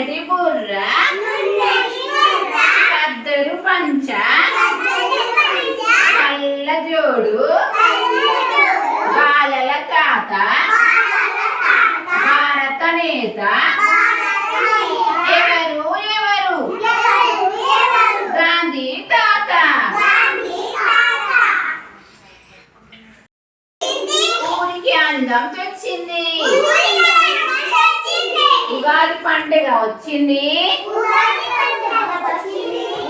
నున్నటి బుర్ర? కద్దరు పంచ? కళ్ళ జోడు? బాలల తాత? భారత నేత? ఎవరు ఎవరు? గాంధీ తాత? ఊరికి అందం తెచ్చింది. ఉగాది పండుగ వచ్చింది.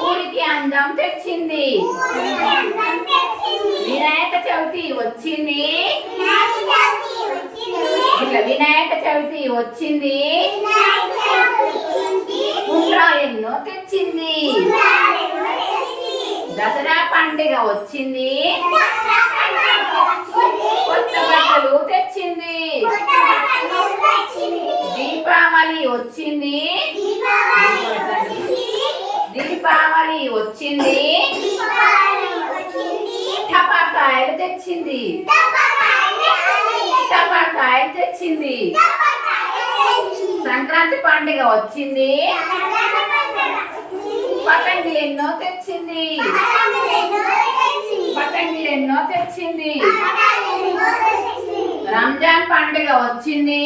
ఊరికి అందం తెచ్చింది. వినాయక చవితి వచ్చింది. ఇట్లా వినాయక చవితి వచ్చింది. ఉండ్రాలు ఎన్నో తెచ్చింది. దసరా పండుగ వచ్చింది. దీపావళి వచ్చింది. దీపావళి వచ్చింది. టపాకాయలు తెచ్చింది. టపాకాయలు తెచ్చింది. సంక్రాంతి పండుగ వచ్చింది. పతంగులు ఎన్నో తెచ్చింది. పతంగులు ఎన్నో తెచ్చింది. రంజాన్ పండుగ వచ్చింది.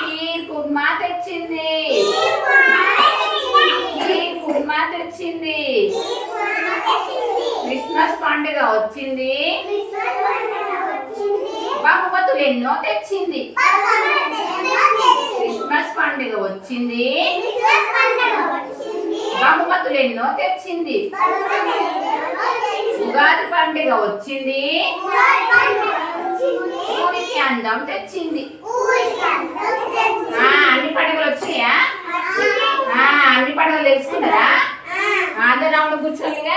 కీర్ కుర్మా తెచ్చింది. కీర్ కుర్మా తెచ్చింది. క్రిస్మస్ పండుగ వచ్చింది. బహుమతులు ఎన్నో తెచ్చింది. క్రిస్మస్ పండుగ వచ్చింది. బహుమతులు ఎన్నో తెచ్చింది. ఉగాది పండుగ వచ్చింది. అందం తెచ్చింది. ఆ, అన్ని పండుగలు వచ్చినాయా? ఆ, అన్ని పండుగలు తెలుసుకున్నారా? ఆంధ్ర కూర్చోలేగా